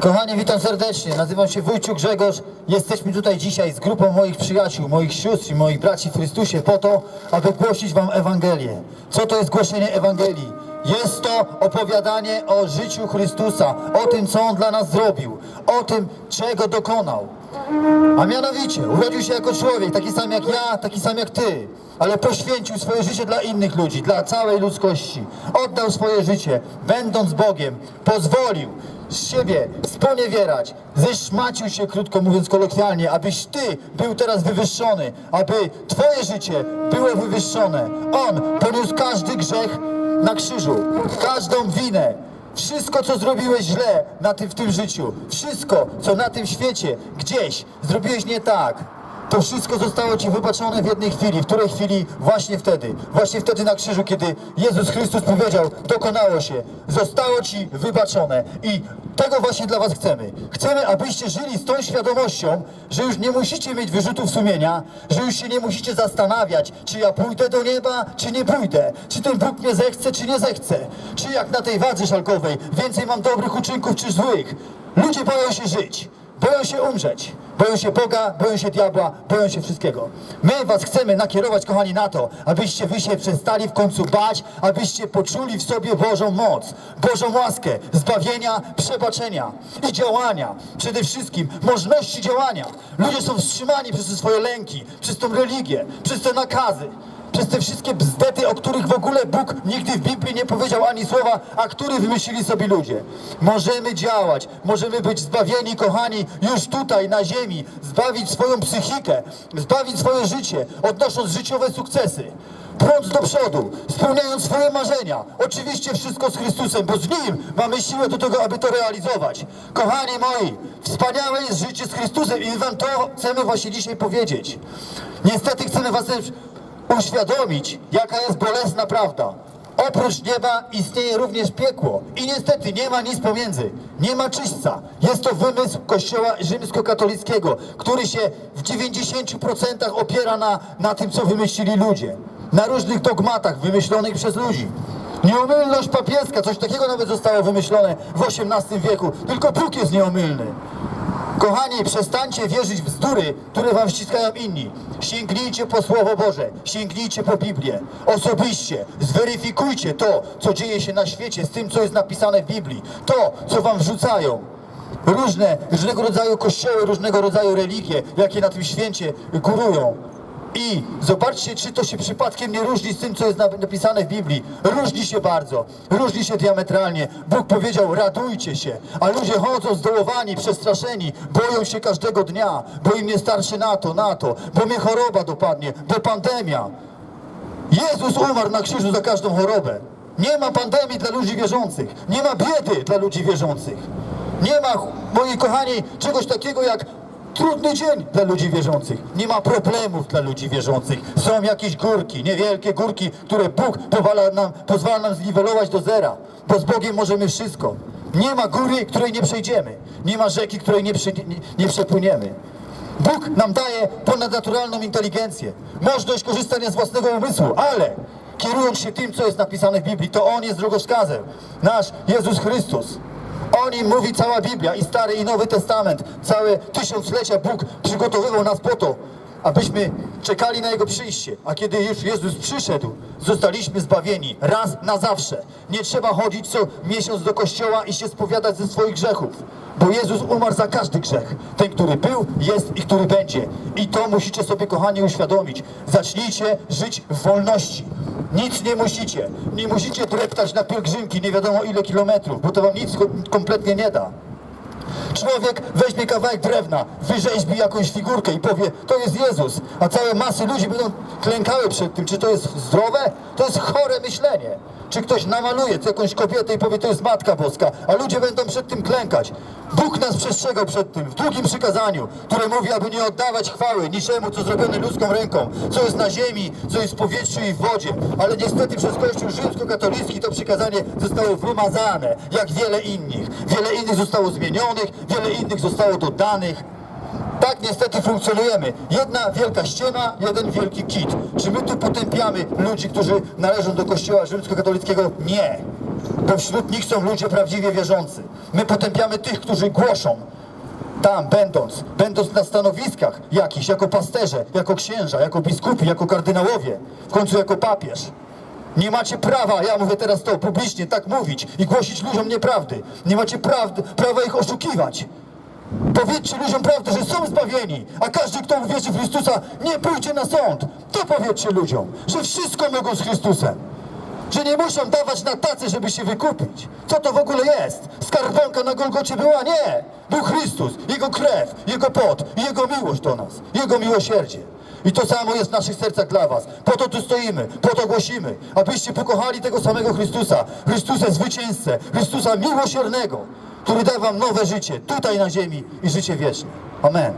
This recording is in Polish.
Kochani, witam serdecznie. Nazywam się Wójciu Grzegorz. Jesteśmy tutaj dzisiaj z grupą moich przyjaciół, moich sióstr i moich braci w Chrystusie po to, aby głosić wam Ewangelię. Co to jest głoszenie Ewangelii? Jest to opowiadanie o życiu Chrystusa, o tym, co On dla nas zrobił, o tym, czego dokonał. A mianowicie, urodził się jako człowiek, taki sam jak ja, taki sam jak ty, ale poświęcił swoje życie dla innych ludzi, dla całej ludzkości. Oddał swoje życie, będąc Bogiem, pozwolił z siebie sponiewierać, zeszmacił się, krótko mówiąc kolokwialnie, abyś ty był teraz wywyższony, aby twoje życie było wywyższone. On poniósł każdy grzech na krzyżu, każdą winę, wszystko, co zrobiłeś źle na tym, w tym życiu, wszystko, co na tym świecie gdzieś zrobiłeś nie tak, to wszystko zostało Ci wybaczone w jednej chwili. W której chwili? Właśnie wtedy. Właśnie wtedy na krzyżu, kiedy Jezus Chrystus powiedział, dokonało się, zostało Ci wybaczone. I tego właśnie dla Was chcemy. Chcemy, abyście żyli z tą świadomością, że już nie musicie mieć wyrzutów sumienia, że już się nie musicie zastanawiać, czy ja pójdę do nieba, czy nie pójdę, czy ten Bóg mnie zechce, czy nie zechce, czy jak na tej wadze szalkowej więcej mam dobrych uczynków, czy złych. Ludzie boją się żyć. Boją się umrzeć, boją się Boga, boją się diabła, boją się wszystkiego. My was chcemy nakierować, kochani, na to, abyście wy się przestali w końcu bać, abyście poczuli w sobie Bożą moc, Bożą łaskę, zbawienia, przebaczenia i działania. Przede wszystkim możliwości działania. Ludzie są wstrzymani przez swoje lęki, przez tą religię, przez te nakazy przez te wszystkie bzdety, o których w ogóle Bóg nigdy w Biblii nie powiedział ani słowa, a które wymyślili sobie ludzie. Możemy działać, możemy być zbawieni, kochani, już tutaj, na ziemi, zbawić swoją psychikę, zbawić swoje życie, odnosząc życiowe sukcesy. Prąd do przodu, spełniając swoje marzenia. Oczywiście wszystko z Chrystusem, bo z Nim mamy siłę do tego, aby to realizować. Kochani moi, wspaniałe jest życie z Chrystusem i Wam to chcemy właśnie dzisiaj powiedzieć. Niestety chcemy Was uświadomić, jaka jest bolesna prawda. Oprócz nieba istnieje również piekło i niestety nie ma nic pomiędzy, nie ma czyśćca. Jest to wymysł kościoła rzymskokatolickiego, który się w 90% opiera na, na tym, co wymyślili ludzie. Na różnych dogmatach wymyślonych przez ludzi. Nieomylność papieska, coś takiego nawet zostało wymyślone w XVIII wieku, tylko Bóg jest nieomylny. Kochani, przestańcie wierzyć w bzdury, które wam ściskają inni. Sięgnijcie po Słowo Boże, sięgnijcie po Biblię. Osobiście zweryfikujcie to, co dzieje się na świecie z tym, co jest napisane w Biblii. To, co wam wrzucają. Różne, różnego rodzaju kościoły, różnego rodzaju religie, jakie na tym święcie górują. I zobaczcie, czy to się przypadkiem nie różni z tym, co jest nap- napisane w Biblii. Różni się bardzo, różni się diametralnie. Bóg powiedział, radujcie się, a ludzie chodzą zdołowani, przestraszeni, boją się każdego dnia, bo im nie starczy na to, na to, bo mnie choroba dopadnie, bo pandemia. Jezus umarł na krzyżu za każdą chorobę. Nie ma pandemii dla ludzi wierzących. Nie ma biedy dla ludzi wierzących. Nie ma, moi kochani, czegoś takiego jak trudny dzień dla ludzi wierzących. Nie ma problemów dla ludzi wierzących. Są jakieś górki, niewielkie górki, które Bóg powala nam, pozwala nam zniwelować do zera. Bo z Bogiem możemy wszystko. Nie ma góry, której nie przejdziemy. Nie ma rzeki, której nie, nie, nie przepłyniemy. Bóg nam daje ponadnaturalną inteligencję, możliwość korzystania z własnego umysłu, ale kierując się tym, co jest napisane w Biblii, to On jest drogowskazem. Nasz Jezus Chrystus. O nim mówi cała Biblia i Stary i Nowy Testament. Całe tysiąclecia Bóg przygotowywał nas po to, abyśmy czekali na Jego przyjście. A kiedy już Jezus przyszedł, zostaliśmy zbawieni raz na zawsze. Nie trzeba chodzić co miesiąc do kościoła i się spowiadać ze swoich grzechów. Bo Jezus umarł za każdy grzech. Ten, który był, jest i który będzie. I to musicie sobie, kochani, uświadomić. Zacznijcie żyć w wolności. Nic nie musicie. Nie musicie dreptać na pielgrzymki nie wiadomo ile kilometrów, bo to wam nic ko- kompletnie nie da. Człowiek weźmie kawałek drewna, wyrzeźbi jakąś figurkę i powie, to jest Jezus, a całe masy ludzi będą klękały przed tym. Czy to jest zdrowe? To jest chore myślenie. Czy ktoś namaluje jakąś kobietę i powie, to jest Matka Boska, a ludzie będą przed tym klękać. Bóg nas przestrzegał przed tym w drugim przykazaniu, które mówi, aby nie oddawać chwały niczemu, co zrobione ludzką ręką, co jest na ziemi, co jest w powietrzu i w wodzie. Ale niestety przez Kościół rzymskokatolicki to przykazanie zostało wymazane, jak wiele innych. Wiele innych zostało wiele innych zostało dodanych. Tak niestety funkcjonujemy. Jedna wielka ściema, jeden wielki kit. Czy my tu potępiamy ludzi, którzy należą do kościoła rzymskokatolickiego? Nie. Bo wśród nich są ludzie prawdziwie wierzący. My potępiamy tych, którzy głoszą, tam będąc, będąc na stanowiskach jakichś, jako pasterze, jako księża, jako biskupi, jako kardynałowie, w końcu jako papież. Nie macie prawa, ja mówię teraz to publicznie, tak mówić i głosić ludziom nieprawdy. Nie macie prawdy, prawa ich oszukiwać. Powiedzcie ludziom prawdę, że są zbawieni, a każdy, kto uwierzy w Chrystusa, nie pójdzie na sąd. To powiedzcie ludziom, że wszystko mogą z Chrystusem. Że nie muszą dawać na tacy, żeby się wykupić. Co to w ogóle jest? Skarbonka na Golgocie była? Nie! Był Chrystus, Jego krew, Jego pot Jego miłość do nas, Jego miłosierdzie. I to samo jest w naszych sercach dla was. Po to tu stoimy, po to głosimy, abyście pokochali tego samego Chrystusa, Chrystusa zwycięzcę, Chrystusa miłosiernego, który da wam nowe życie tutaj na ziemi i życie wieczne. Amen.